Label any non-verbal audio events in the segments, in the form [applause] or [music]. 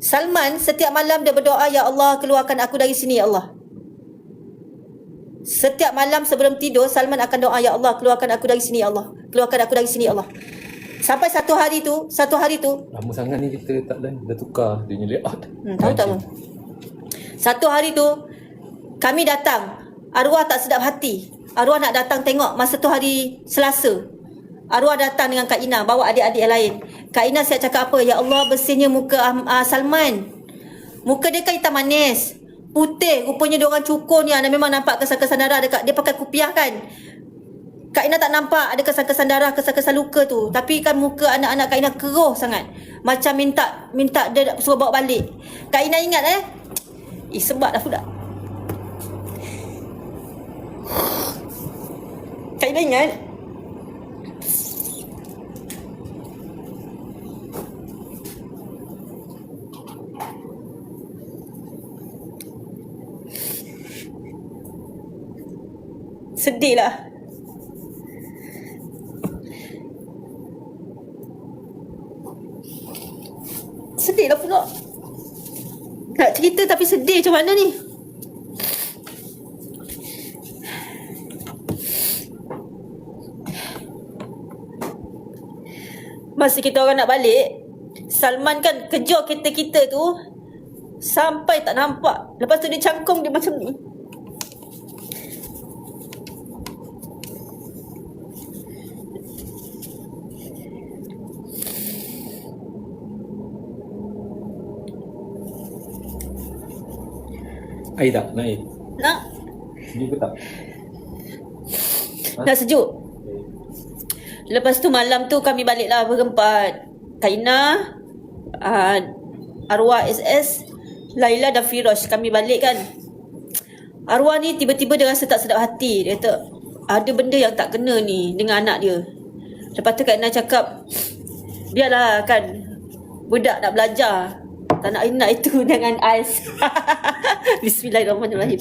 Salman setiap malam dia berdoa ya Allah keluarkan aku dari sini ya Allah. Setiap malam sebelum tidur Salman akan doa ya Allah keluarkan aku dari sini ya Allah. Keluarkan aku dari sini ya Allah. Sampai satu hari tu, satu hari tu Lama sangat ni kita tak dan dah tukar dia punya layout. Hmm, tahu tak bang? Satu hari tu kami datang. Arwah tak sedap hati. Arwah nak datang tengok masa tu hari Selasa. Arwah datang dengan Kak Ina bawa adik-adik yang lain. Kak Ina siap cakap apa? Ya Allah bersihnya muka uh, Salman. Muka dia kan hitam manis. Putih. Rupanya dia orang cukur ni. Anda memang nampak kesan-kesan darah dekat. Dia pakai kupiah kan. Kak Ina tak nampak ada kesan-kesan darah, kesan-kesan luka tu. Tapi kan muka anak-anak Kak Ina keruh sangat. Macam minta minta dia suruh bawa balik. Kak Ina ingat eh? Eh sebab dah budak. Kak Ina ingat? Sedih lah. Sedih lah pula. Nak cerita tapi sedih macam mana ni? Masa kita orang nak balik, Salman kan kejar kereta kita tu sampai tak nampak. Lepas tu dia cangkung dia macam ni. Air tak? Nak air? Nak Sejuk ke tak? Nak sejuk. Lepas tu malam tu kami baliklah berempat. Kaina, uh, Arwah SS, Laila dan Firoz. Kami balik kan. Arwah ni tiba-tiba dia rasa tak sedap hati. Dia kata, ada benda yang tak kena ni dengan anak dia. Lepas tu Kaina cakap, biarlah kan, budak nak belajar. Tak nak nak itu [laughs] dengan ais. [laughs] Bismillahirrahmanirrahim.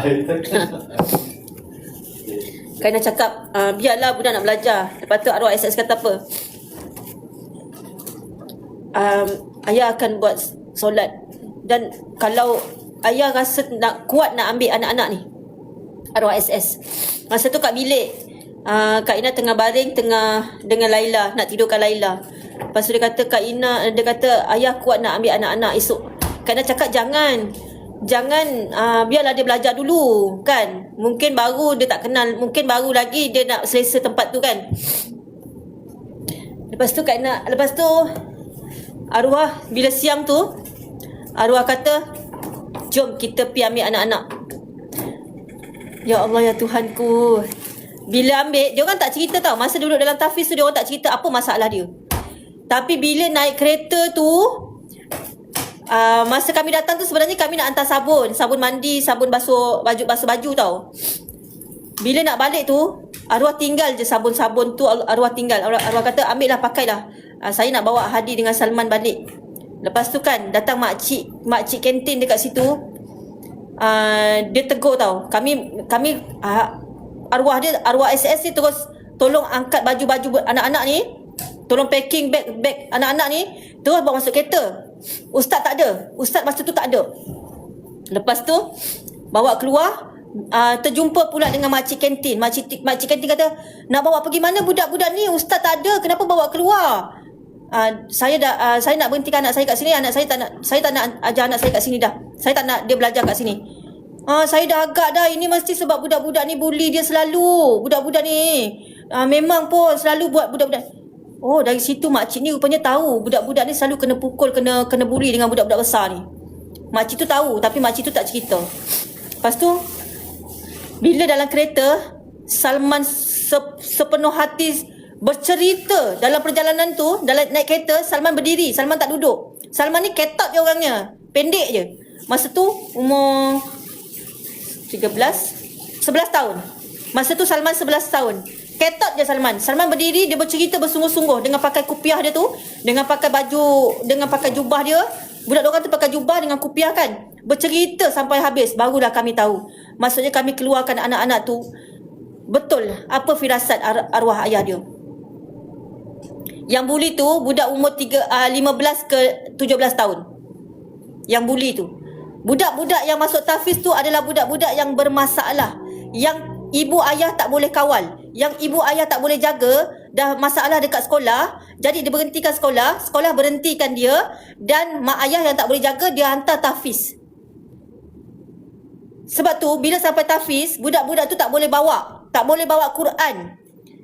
Air tak Kaina cakap uh, biarlah budak nak belajar. Lepas tu arwah SS kata apa? Um, ayah akan buat solat dan kalau ayah rasa nak kuat nak ambil anak-anak ni. Arwah SS. Masa tu kat bilik uh, Kak Ina tengah baring tengah dengan Laila nak tidurkan Laila. Lepas tu dia kata Kak Ina dia kata ayah kuat nak ambil anak-anak esok. Kak Ina cakap jangan. Jangan uh, biarlah dia belajar dulu kan? Mungkin baru dia tak kenal. Mungkin baru lagi dia nak selesa tempat tu kan? Lepas tu Kak nak lepas tu arwah bila siang tu arwah kata jom kita pi ambil anak-anak. Ya Allah ya Tuhanku. Bila ambil dia orang tak cerita tau. Masa duduk dalam tafiz tu dia orang tak cerita apa masalah dia tapi bila naik kereta tu Uh, masa kami datang tu sebenarnya kami nak hantar sabun. Sabun mandi, sabun basuh baju basuh baju tau. Bila nak balik tu Arwah tinggal je sabun-sabun tu. Arwah tinggal. Arwah, arwah kata ambil lah pakai lah uh, Saya nak bawa Hadi dengan Salman balik. Lepas tu kan datang makcik Makcik kantin dekat situ. Uh, Dia tegur tau. Kami kami uh, Arwah dia Arwah SS ni terus Tolong angkat baju-baju anak-anak ni Tolong packing bag bag anak-anak ni Terus bawa masuk kereta Ustaz tak ada. Ustaz masa tu tak ada. Lepas tu bawa keluar uh, terjumpa pula dengan makcik kantin. Makcik makcik kantin kata, "Nak bawa pergi mana budak-budak ni? Ustaz tak ada. Kenapa bawa keluar?" Uh, saya dah uh, saya nak berhentikan anak saya kat sini. Anak saya tak nak saya tak nak ajar anak saya kat sini dah. Saya tak nak dia belajar kat sini. Uh, saya dah agak dah ini mesti sebab budak-budak ni bully dia selalu. Budak-budak ni uh, memang pun selalu buat budak-budak Oh dari situ makcik ni rupanya tahu budak-budak ni selalu kena pukul, kena kena bully dengan budak-budak besar ni. Makcik tu tahu tapi makcik tu tak cerita. Lepas tu bila dalam kereta Salman se- sepenuh hati bercerita dalam perjalanan tu dalam naik kereta Salman berdiri, Salman tak duduk. Salman ni ketot je orangnya, pendek je. Masa tu umur 13 11 tahun. Masa tu Salman 11 tahun. Ketot je Salman. Salman berdiri dia bercerita bersungguh-sungguh dengan pakai kupiah dia tu, dengan pakai baju, dengan pakai jubah dia. Budak orang tu pakai jubah dengan kupiah kan. Bercerita sampai habis barulah kami tahu. Maksudnya kami keluarkan anak-anak tu betul apa firasat ar- arwah ayah dia. Yang bully tu budak umur 3 uh, 15 ke 17 tahun. Yang bully tu. Budak-budak yang masuk tahfiz tu adalah budak-budak yang bermasalah. Yang ibu ayah tak boleh kawal. Yang ibu ayah tak boleh jaga. Dah masalah dekat sekolah. Jadi dia berhentikan sekolah. Sekolah berhentikan dia. Dan mak ayah yang tak boleh jaga, dia hantar tahfiz. Sebab tu bila sampai tahfiz, budak-budak tu tak boleh bawa. Tak boleh bawa Quran.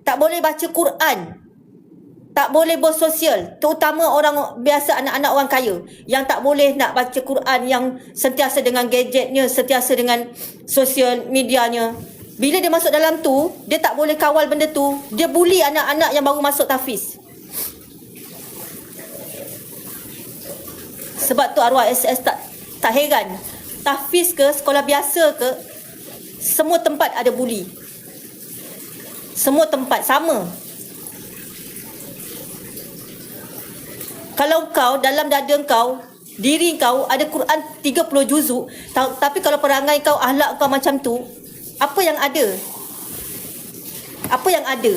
Tak boleh baca Quran. Tak boleh bersosial. Terutama orang biasa anak-anak orang kaya. Yang tak boleh nak baca Quran yang sentiasa dengan gadgetnya, sentiasa dengan sosial medianya. Bila dia masuk dalam tu, dia tak boleh kawal benda tu. Dia bully anak-anak yang baru masuk tahfiz. Sebab tu arwah SS tak tak heran. Tahfiz ke, sekolah biasa ke, semua tempat ada bully. Semua tempat sama. Kalau kau dalam dada kau diri kau ada Quran 30 juzuk ta- tapi kalau perangai kau akhlak kau macam tu apa yang ada? Apa yang ada?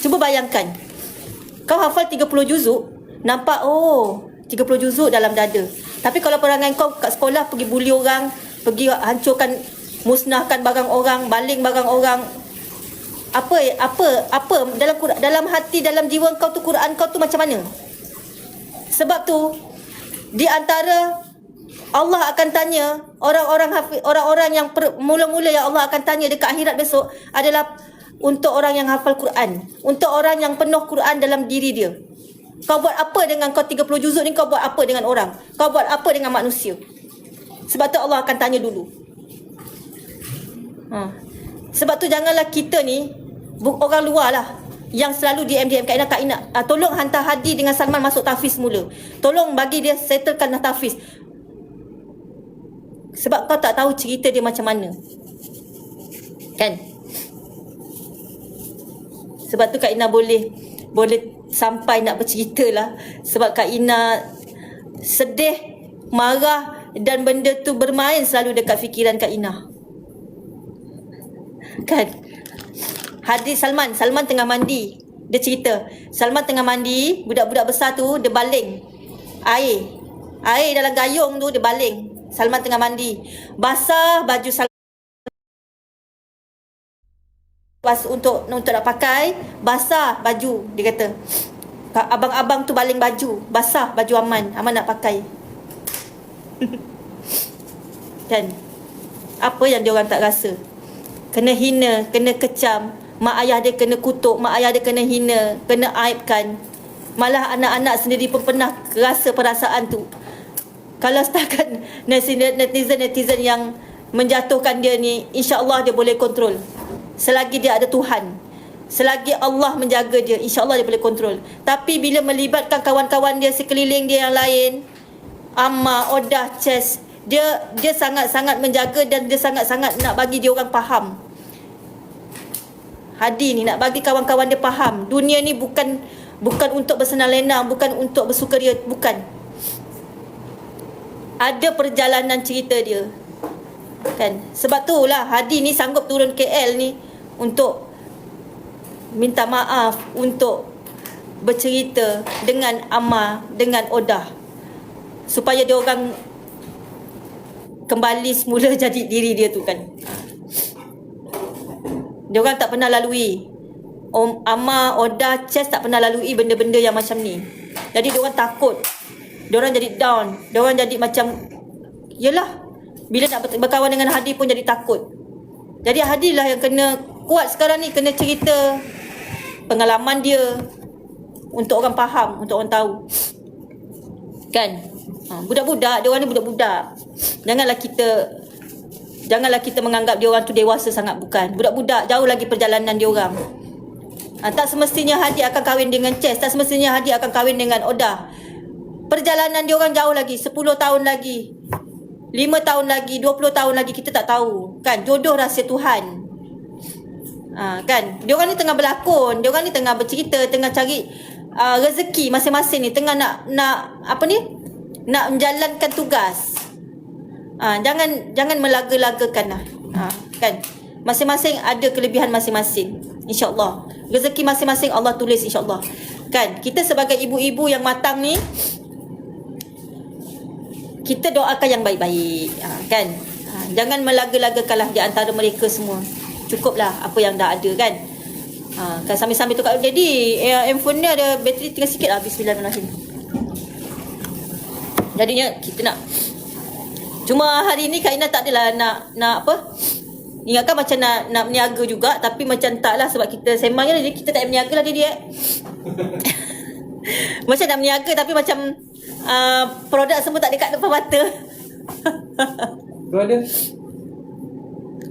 Cuba bayangkan. Kau hafal 30 juzuk nampak oh 30 juzuk dalam dada. Tapi kalau perangai kau kat sekolah pergi bully orang pergi hancurkan musnahkan barang orang baling barang orang apa apa apa dalam dalam hati dalam jiwa kau tu Quran kau tu macam mana? Sebab tu di antara Allah akan tanya. Orang-orang hafiz orang-orang yang mula-mula yang Allah akan tanya dekat akhirat besok adalah untuk orang yang hafal Quran. Untuk orang yang penuh Quran dalam diri dia. Kau buat apa dengan kau 30 juzuk ni kau buat apa dengan orang? Kau buat apa dengan manusia? Sebab tu Allah akan tanya dulu. Ha. sebab tu janganlah kita ni orang luar lah yang selalu DM DM Kak Ina uh, tolong hantar Hadi dengan Salman masuk tahfiz mula. Tolong bagi dia settlekan tahfiz sebab kau tak tahu cerita dia macam mana. Kan? Sebab tu Kak Ina boleh boleh sampai nak bercerita lah. Sebab Kak Ina sedih marah dan benda tu bermain selalu dekat fikiran Kak Ina. Kan? Hadis Salman, Salman tengah mandi. Dia cerita, Salman tengah mandi, budak-budak besar tu dia baling air. Air dalam gayung tu dia baling. Salman tengah mandi. Basah baju Salman untuk untuk nak pakai, basah baju dia kata. Ka- Abang-abang tu baling baju, basah baju Aman, Aman nak pakai. [laughs] kan? Apa yang dia orang tak rasa? Kena hina, kena kecam, mak ayah dia kena kutuk, mak ayah dia kena hina, kena aibkan. Malah anak-anak sendiri pun pernah rasa perasaan tu. Kalau setakat [laughs] netizen-netizen yang menjatuhkan dia ni, insya-Allah dia boleh kontrol. Selagi dia ada Tuhan. Selagi Allah menjaga dia, insya-Allah dia boleh kontrol. Tapi bila melibatkan kawan-kawan dia sekeliling dia yang lain, Amma, Odah, Chess, dia dia sangat-sangat menjaga dan dia sangat-sangat nak bagi dia orang faham. Hadi ni nak bagi kawan-kawan dia faham. Dunia ni bukan bukan untuk bersenang lenang, bukan untuk bersukaria, bukan. Ada perjalanan cerita dia. Kan? Sebab tu lah Hadi ni sanggup turun KL ni untuk minta maaf, untuk bercerita dengan Amma, dengan Odah. Supaya dia orang kembali semula [laughs] jadi diri dia tu kan. Dia orang tak pernah lalui. Om Amma, Oda, Chess tak pernah lalui benda-benda yang macam ni. Jadi dia orang takut. Dia orang jadi down. Dia orang jadi macam yalah. Bila nak ber- berkawan dengan Hadi pun jadi takut. Jadi Hadi lah yang kena kuat sekarang ni kena cerita pengalaman dia untuk orang faham, untuk orang tahu. Kan? Ha, budak-budak, dia orang ni budak-budak. Janganlah kita janganlah kita menganggap dia orang tu dewasa sangat bukan. Budak-budak jauh lagi perjalanan dia orang. Ha, tak semestinya Hadi akan kahwin dengan Chess, tak semestinya Hadi akan kahwin dengan Odah. Perjalanan dia orang jauh lagi, 10 tahun lagi. 5 tahun lagi, 20 tahun lagi kita tak tahu. Kan? Jodoh rahsia Tuhan. Ha, kan? Dia orang ni tengah berlakon, dia orang ni tengah bercerita, tengah cari uh, rezeki masing-masing ni, tengah nak nak apa ni? Nak menjalankan tugas. Ha, jangan jangan melaga-lagakan lah. Ha, kan? Masing-masing ada kelebihan masing-masing. InsyaAllah. Rezeki masing-masing Allah tulis insyaAllah. Kan? Kita sebagai ibu-ibu yang matang ni, kita doakan yang baik-baik. Ha, kan? Ha, jangan melaga-lagakanlah di antara mereka semua. Cukuplah apa yang dah ada kan. Ha, kan sambil-sambil tu kat jadi eh, handphone ni ada bateri tinggal sikit lah. Bismillahirrahmanirrahim. Jadinya kita nak Cuma hari ni Kak Ina tak adalah nak nak apa? Ingatkan macam nak nak berniaga juga tapi macam tak lah sebab kita sembang je kita tak berniaga lah dia dia. [laughs] macam nak berniaga tapi macam uh, produk semua tak dekat depan mata. Tu ada.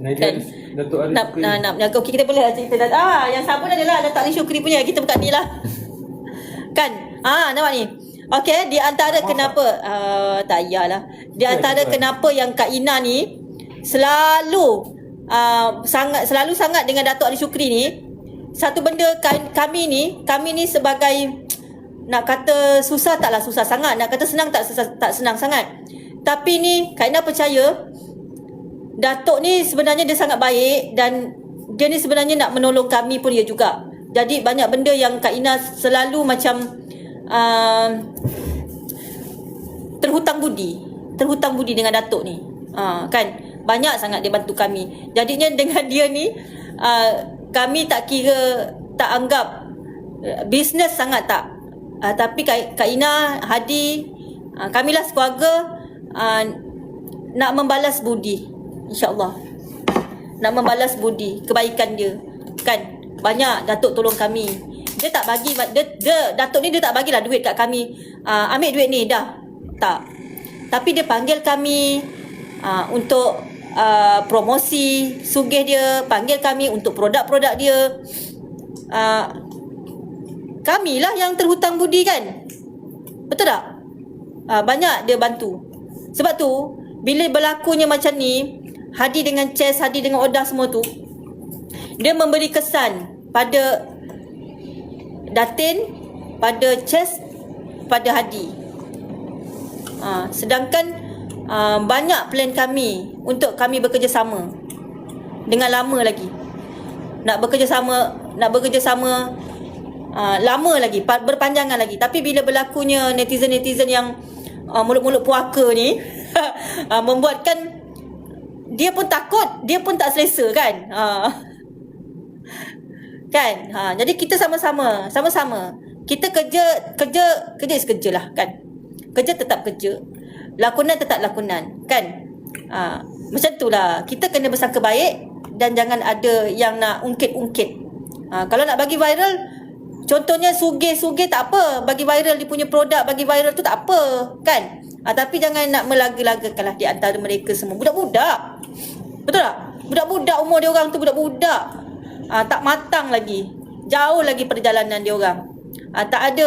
Kan? Datuk Arif nak, nak, nak berniaga. Okey kita boleh lah cerita dah. Ah, yang sabun adalah Datuk Ali Syukri punya. Kita buka ni lah. [laughs] kan? Ah, nampak ni. Okey, di antara kenapa uh, tak yalah. Di antara kenapa yang Kak Ina ni selalu uh, sangat selalu sangat dengan Datuk Ali Syukri ni satu benda ka- kami ni, kami ni sebagai nak kata susah taklah susah sangat, nak kata senang tak susah, tak senang sangat. Tapi ni Kak Ina percaya Datuk ni sebenarnya dia sangat baik dan dia ni sebenarnya nak menolong kami pun dia juga. Jadi banyak benda yang Kak Ina selalu macam uh, terhutang budi. Terhutang budi dengan Datuk ni. Uh, kan? Banyak sangat dia bantu kami. Jadinya [laughs] dengan dia ni uh, kami tak kira tak anggap uh, bisnes sangat tak. Uh, tapi Kak, Kak Ina, Hadi, uh, kamilah sekeluarga uh, nak membalas budi insyaallah. Nak membalas budi kebaikan dia. Kan? Banyak datuk tolong kami. Dia tak bagi dia, dia datuk ni dia tak bagilah duit kat kami. Uh, ambil duit ni dah. Tak. Tapi dia panggil kami uh, untuk uh, promosi sugih dia. Panggil kami untuk produk-produk dia. Uh, kamilah yang terhutang budi kan? Betul tak? Uh, banyak dia bantu. Sebab tu bila berlakunya macam ni Hadi dengan Chess, Hadi dengan Odah semua tu Dia memberi kesan pada Datin Pada Chess Pada Hadi. Ha, Sedangkan uh, Banyak plan kami Untuk kami bekerjasama Dengan lama lagi. Nak bekerjasama Nak bekerjasama uh, Lama lagi Berpanjangan lagi Tapi bila berlakunya Netizen-netizen yang uh, Mulut-mulut puaka ni uh, [laughs] Membuatkan dia pun takut, dia pun tak selesa kan. Ha. Kan? Ha, jadi kita sama-sama, sama-sama. Kita kerja kerja kerja sekerja lah kan. Kerja tetap kerja. Lakonan tetap lakonan kan. Ha, macam itulah. Kita kena bersangka baik dan jangan ada yang nak ungkit-ungkit. Ha, kalau nak bagi viral, contohnya sugih-sugih tak apa. Bagi viral dia punya produk, bagi viral tu tak apa. Kan? Ha, tapi jangan nak melaga-lagakanlah di antara mereka semua. Budak-budak. Betul tak? Budak-budak umur dia orang tu budak-budak. Ha, tak matang lagi. Jauh lagi perjalanan dia orang. Ha, tak ada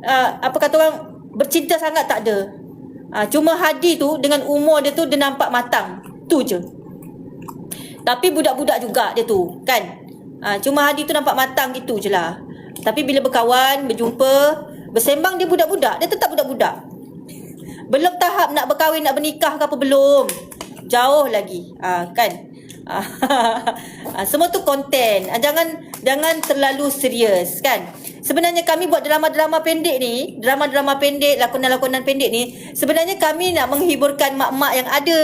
uh, apa kata orang bercinta sangat tak ada. Ha, cuma Hadi tu dengan umur dia tu dia nampak matang. Tu je. Tapi budak-budak juga dia tu, kan? Ha, cuma Hadi tu nampak matang gitu je lah. Tapi bila berkawan, berjumpa, bersembang dia budak-budak, dia tetap budak-budak. Belum tahap nak berkahwin, nak bernikah ke apa belum. Jauh lagi. Ha, kan? ha, [laughs] semua tu konten. Ha, jangan jangan terlalu serius, kan? Sebenarnya kami buat drama-drama pendek ni, drama-drama pendek, lakonan-lakonan pendek ni, sebenarnya kami nak menghiburkan mak-mak yang ada.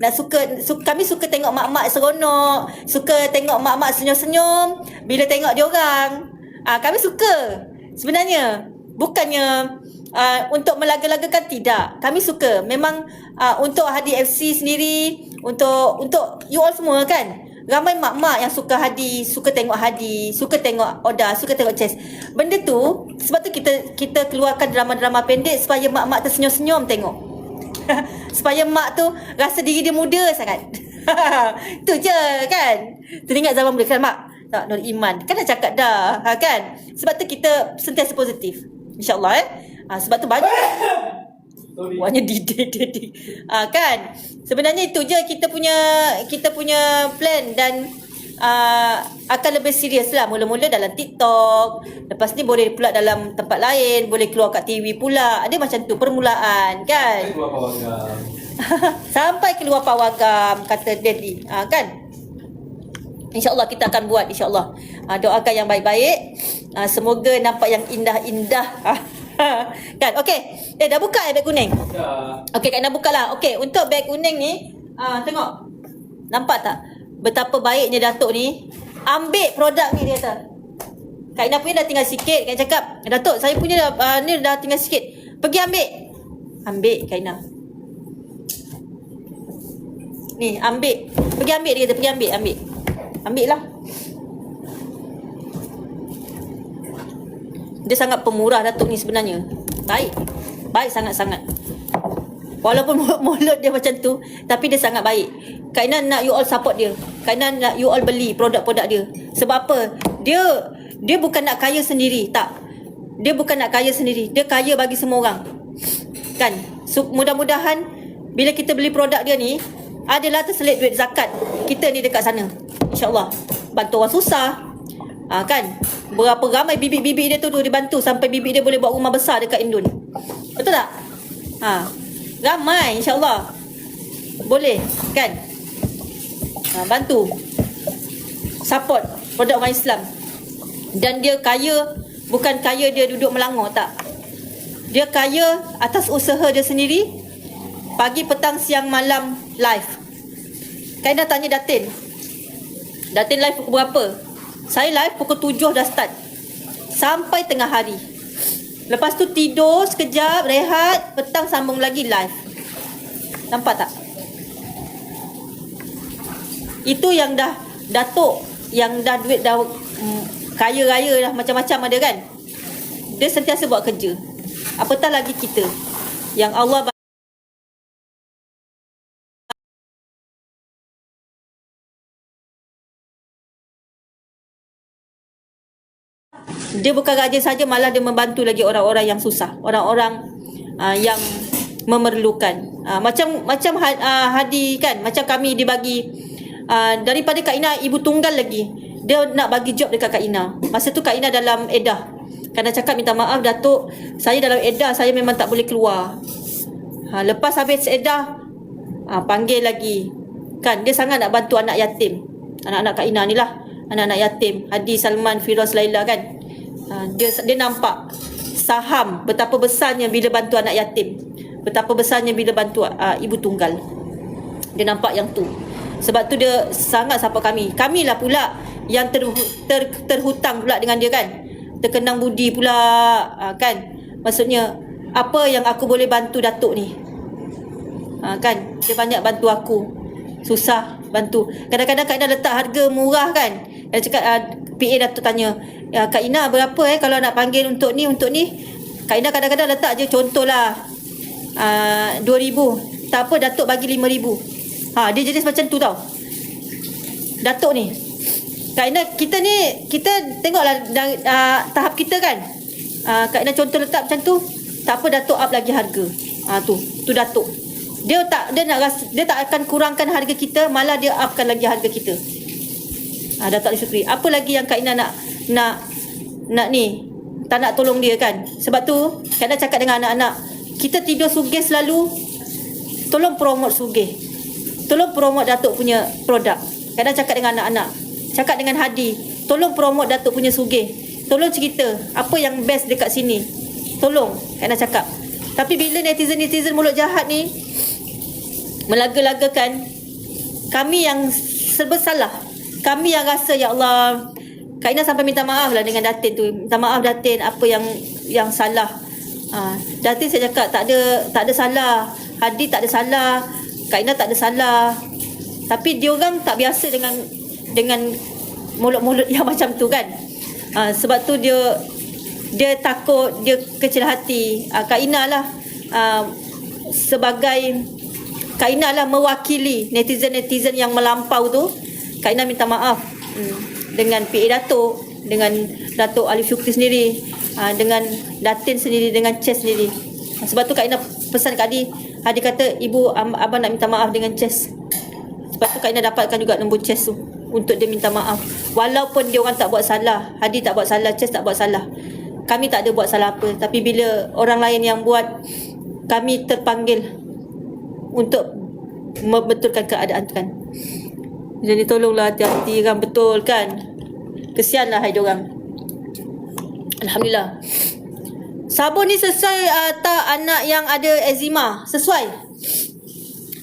Nak suka, suka kami suka tengok mak-mak seronok, suka tengok mak-mak senyum-senyum bila tengok dia orang. Ah, kami suka. Sebenarnya bukannya uh, untuk melaga-lagakan tidak. Kami suka. Memang uh, untuk Hadi FC sendiri, untuk untuk you all semua kan. Ramai mak-mak yang suka Hadi, suka tengok Hadi, suka tengok Oda, suka tengok Chess. Benda tu sebab tu kita kita keluarkan drama-drama pendek supaya mak-mak tersenyum-senyum tengok. [laughs] supaya mak tu rasa diri dia muda sangat. [laughs] tu je kan. Teringat zaman muda kan mak. Tak Nur Iman. Kan dah cakap dah. Ha, kan? Sebab tu kita sentiasa positif. InsyaAllah eh. Ha, sebab tu banyak. [coughs] Sorry. Wanya didik didik. Ah kan. Sebenarnya itu je kita punya kita punya plan dan uh, akan lebih serius lah mula-mula dalam TikTok. Lepas ni boleh pula dalam tempat lain, boleh keluar kat TV pula. Ada macam tu permulaan kan. Keluar pawagam. Sampai keluar pawagam [laughs] kata Daddy. Ah kan. InsyaAllah kita akan buat insyaAllah. Uh, Doakan yang baik-baik. Uh, Semoga nampak yang indah-indah. [laughs] Kan? Okey. Eh dah buka eh beg kuning? Dah. Okey Kak Ina buka lah. Okey untuk beg kuning ni uh, Tengok. Nampak tak? Betapa baiknya Datuk ni. Ambil produk ni dia kata Kak Ina punya dah tinggal sikit. Kak Ina cakap Datuk saya punya dah, uh, ni dah tinggal sikit. Pergi ambil. Ambil Kak Ina. Ni ambil. Pergi ambil dia kata Pergi ambil Ambil Ambil lah. Dia sangat pemurah Datuk ni sebenarnya. Baik. Baik sangat-sangat. Walaupun [laughs] mulut dia macam tu Tapi dia sangat baik. Kak Ina nak you all support dia. Kak Ina nak you all beli produk-produk dia. Sebab apa? Dia Dia bukan nak kaya sendiri Tak. Dia bukan nak kaya sendiri. Dia kaya bagi semua orang. Kan? So, Mudah-mudahan Bila kita beli produk dia ni Adalah terselit duit zakat. Kita ni dekat sana. InsyaAllah. Bantu orang susah. Ha, Kan? Berapa ramai bibik-bibik dia tu, tu Dia bantu sampai bibik dia boleh buat rumah besar dekat Indon Betul tak? Ha, ramai insyaAllah. Boleh kan? Ha, bantu. Support produk orang Islam. Dan dia kaya Bukan kaya dia duduk melangor tak. Dia kaya atas usaha dia sendiri. Pagi, petang, siang, malam live Kan dah tanya Datin. Datin live pukul berapa? Saya live pukul 7 dah start. Sampai tengah hari. Lepas tu tidur sekejap Rehat Petang sambung lagi live. Nampak tak? Itu yang dah Datuk Yang dah duit dah mm, Kaya raya dah macam-macam ada kan? Dia sentiasa buat kerja. Apatah lagi kita? Yang Allah dia bukan rajin saja malah dia membantu lagi orang-orang yang susah. Orang-orang uh, yang memerlukan. Uh, macam macam uh, Hadi kan? Macam kami dibagi uh, daripada Kak Ina ibu tunggal lagi. Dia nak bagi job dekat Kak Ina. Masa tu Kak Ina dalam edah Kerana cakap minta maaf Datuk Saya dalam edah Saya memang tak boleh keluar. Ha, Lepas habis edah ha, Panggil lagi. Kan dia sangat nak bantu anak yatim. Anak-anak Kak Ina ni lah. Anak-anak yatim. Hadi, Salman, Firoz, Laila kan ha, dia, dia nampak Saham Betapa besarnya bila bantu anak yatim Betapa besarnya bila bantu uh, ibu tunggal. Dia nampak yang tu. Sebab tu dia sangat support kami. Kamilah pula yang ter, ter, terhutang pula dengan dia kan. Terkenang budi pula uh, kan. Maksudnya Apa yang aku boleh bantu Datuk ni? Ha, Kan? Dia banyak bantu aku. Susah Bantu. Kadang-kadang Kak Ina letak harga murah kan Dia cakap uh, PA Datuk tanya ya, Kak Ina berapa eh Kalau nak panggil untuk ni Untuk ni? Kak Ina kadang-kadang letak je Contohlah uh, 2,000 Tak apa Datuk bagi 5,000 ha, Dia jenis macam tu tau. Datuk ni. Kak Ina kita ni Kita tengoklah uh, Tahap kita kan. Uh, Kak Ina contoh letak macam tu Tak apa Datuk up lagi harga. Uh, Tu Tu Datuk. Dia tak dia nak dia tak akan kurangkan harga kita malah dia upkan lagi harga kita ah Datuk Ali Syukri apa lagi yang Kak Ina nak nak nak ni? Tak nak tolong dia kan? Sebab tu Kak Ina cakap dengan anak-anak kita tidur sugih selalu tolong promote sugih. Tolong promote Datuk punya produk. Kak Ina cakap dengan anak-anak. Cakap dengan Hadi tolong promote Datuk punya sugih. Tolong cerita apa yang best dekat sini. Tolong Kak Ina cakap. Tapi bila netizen-netizen mulut jahat ni melaga-lagakan kami yang serba salah. Kami yang rasa ya Allah Kak Ina sampai minta maaf lah dengan Datin tu. Minta maaf Datin apa yang yang salah. Ha, Datin saya cakap tak ada tak ada salah. Hadi tak ada salah. Kak Ina tak ada salah. Tapi dia orang tak biasa dengan dengan mulut-mulut yang [laughs] macam tu kan. Ha, sebab tu dia dia takut, dia kecil hati. Ha, Kak Ina lah ha, sebagai Kak Ina lah mewakili netizen-netizen yang melampau tu. Kak Ina minta maaf hmm, dengan PA Datuk, dengan Datuk Alif Syukri sendiri, uh, dengan Datin sendiri, dengan Chess sendiri. Sebab tu Kak Ina pesan Kak Adi, Adi kata, Ibu, Abang nak minta maaf dengan Chess. Sebab tu Kak Ina dapatkan juga nombor Chess tu untuk dia minta maaf. Walaupun dia orang tak buat salah, Hadi tak buat salah, Chess tak buat salah. Kami tak ada buat salah apa. Tapi bila orang lain yang buat, kami terpanggil untuk membetulkan keadaan tu kan. Jadi tolonglah hati-hati kan betul kan. Kesianlah hai diorang. Alhamdulillah. Sabun ni sesuai uh, tak anak yang ada eczema? Sesuai.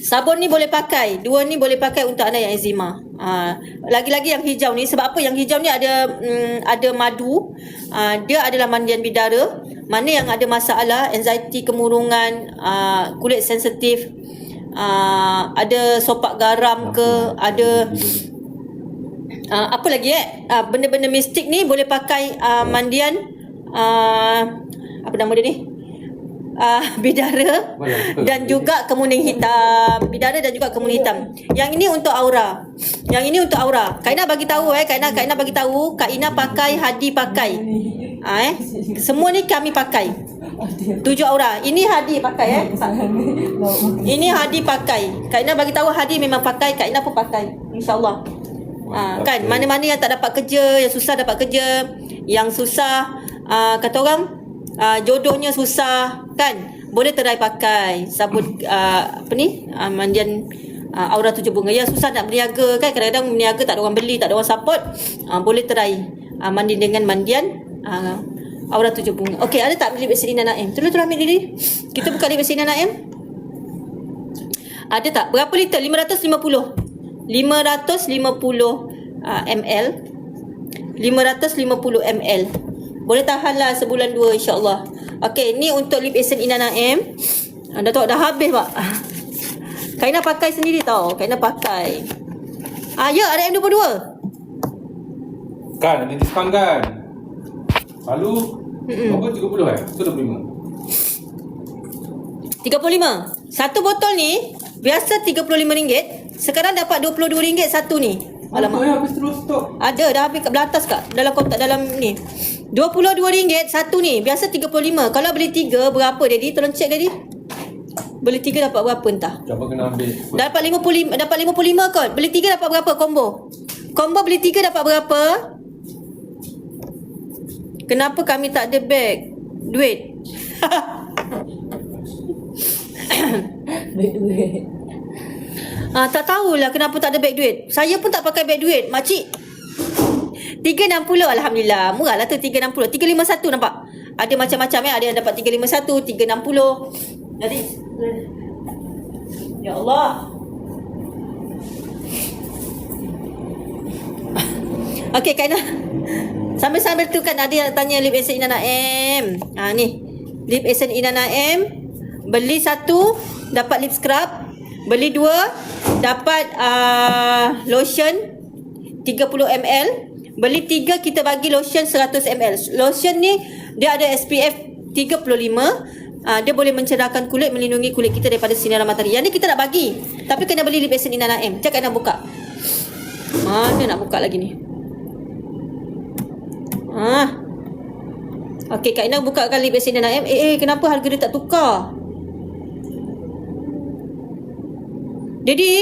Sabun ni boleh pakai. Dua ni boleh pakai untuk anak yang eczema. Uh, lagi-lagi yang hijau ni sebab apa? Yang hijau ni ada um, ada madu. Uh, dia adalah mandian bidara. Mana yang ada masalah anxiety, kemurungan, uh, kulit sensitif, uh, ada sopak garam ke, ada uh, apa lagi eh? Uh, benda-benda mistik ni boleh pakai uh, mandian uh, apa nama dia ni? Uh, bidara Banyak, dan juga kemuning hitam. Bidara dan juga kemuning hitam. Yang ini untuk aura. Yang ini untuk aura. Kak Ina bagi tahu eh, Kak Ina Kak Ina bagi tahu, Kak Ina pakai, Hadi pakai. Ah eh. Semua ni kami pakai. Tujuh aura. Ini Hadi pakai eh. Ini Hadi pakai. Kak Ina bagi tahu Hadi memang pakai, Kak Ina pun pakai. InsyaAllah. Ha, kan mana-mana yang tak dapat kerja, yang susah dapat kerja, yang susah uh, kata orang uh, jodohnya susah, kan? Boleh terai pakai sabun uh, apa ni? Uh, mandian uh, aura tujuh bunga. Yang susah nak berniaga kan kadang-kadang berniaga tak ada orang beli, tak ada orang support, uh, boleh terai uh, mandi dengan mandian uh, aura tujuh bunga. Okey, ada tak lip Selina Naim? Tolong tolong ambil diri. Kita buka lip Selina Naim. Ada tak? Berapa liter? 550. 550 uh, ml. 550 ml. Boleh tahanlah sebulan dua insya-Allah. Okey, ni untuk lip essence Ina Naim. Ah, dah tahu dah habis pak. [laughs] Kaina pakai sendiri tau. Kaina pakai. Ah ya, ada M22. Kan, ada diskaun kan? Lalu, Mm-mm. berapa 30 eh? Ke 25? 35. Satu botol ni biasa RM35. Sekarang dapat RM22 satu ni. Alamak. Alamak. Eh, habis terus stok. Ada dah habis kat belah atas kak Dalam kotak dalam ni RM22 satu ni. Biasa RM35 Kalau beli tiga berapa Daddy? Tolong cek Daddy. Beli tiga dapat berapa entah? Siapa kena ambil? Dapat 55 Dapat 55 kot. Beli tiga dapat berapa? Combo. Combo beli tiga dapat berapa? Kenapa kami tak ada bag Duit. Duit-duit. Ah, tak tahulah kenapa tak ada beg duit. Saya pun tak pakai beg duit, makcik. 360 Alhamdulillah. Murah lah tu 360. 351 nampak. Ada macam-macam ya. Ada yang dapat 351, 360. Jadi Ya Allah. [laughs] Okey, Kaina. Sambil-sambil tu kan ada yang tanya lip essence Ina Naim. Ha ni. Lip essence Ina Naim. Beli satu dapat lip scrub. Beli dua dapat uh, lotion 30 ml. Beli tiga kita bagi lotion 100 ml. Lotion ni dia ada SPF 35. Uh, dia boleh mencerahkan kulit, melindungi kulit kita daripada sinar matahari. Yang ni kita nak bagi. Tapi kena beli lip essence Ina Naim. Cakap nak buka. Mana nak buka lagi ni? Ah. Okey, Kak Ina buka kali lip essence Ina Naim. Eh, eh, kenapa harga dia tak tukar? Daddy,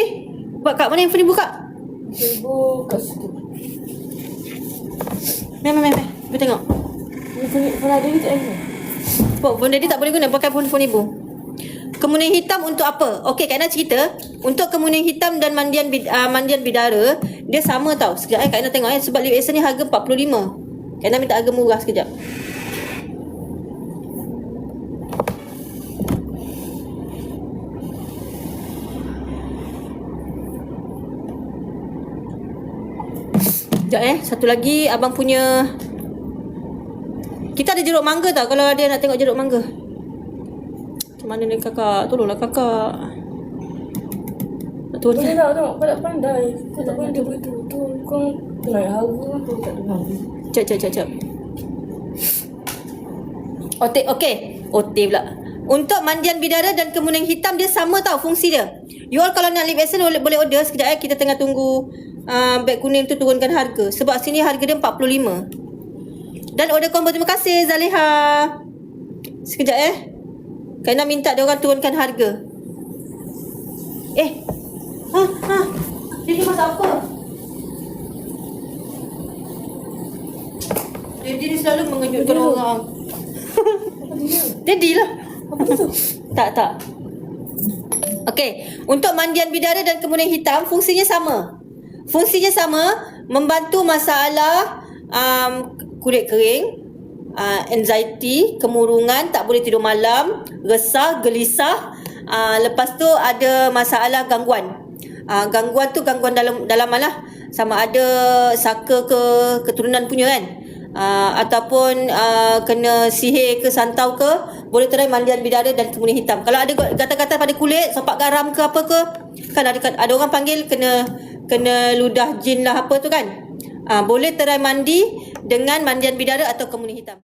buat kat mana handphone ni buka? Ibu kat situ. Meh, meh, meh, meh. Ibu tengok. Phone phone ada ni tak ada. Phone, phone daddy tak boleh guna pakai phone-phone ibu. Kemuning hitam untuk apa? Okey, Kak Ina cerita. Untuk kemuning hitam dan mandian bid, uh, mandian bidara, dia sama tau. Sekejap eh, Kak Ina tengok eh. Sebab lip essence ni harga 45. Kak Ina minta harga murah sekejap. Sekejap eh. Satu lagi abang punya kita ada jeruk mangga tak kalau ada nak tengok jeruk mangga? Macam mana ni kakak? Tolonglah kakak. Tahu Boleh tak tengok kau tak pandai. Kau tak pandai begitu. Tu kau naik harga apa tak dengar. Cep, cep, cep, cep. Otik, okey. Otik pula. Untuk mandian bidara dan kemuning hitam dia sama tau fungsi dia. You all kalau nak lip essence boleh, boleh order sekejap eh. Kita tengah tunggu uh, beg kuning tu turunkan harga. Sebab sini harga dia 45. Dan order combo terima kasih Zaliha. Sekejap eh. Kena minta dia orang turunkan harga. Eh. Ha, ha. Dia ni masak apa? Daddy ni selalu mengejutkan orang. Daddy [laughs] lah. Apa tu? Tak, tak. Okey, untuk mandian bidara dan kemuning hitam fungsinya sama. Fungsinya sama, membantu masalah um, kulit kering, uh, anxiety, kemurungan, tak boleh tidur malam, resah, gelisah. Uh, lepas tu ada masalah gangguan. Uh, gangguan tu gangguan dalam dalam lah. Sama ada saka ke keturunan punya kan. Uh, ataupun uh, kena sihir ke santau ke boleh try mandian bidara dan kemudian hitam. Kalau ada gatal-gatal pada kulit sopak garam ke apa ke kan ada ada orang panggil kena kena ludah jin lah apa tu kan. Uh, boleh try mandi dengan mandian bidara atau kemudian hitam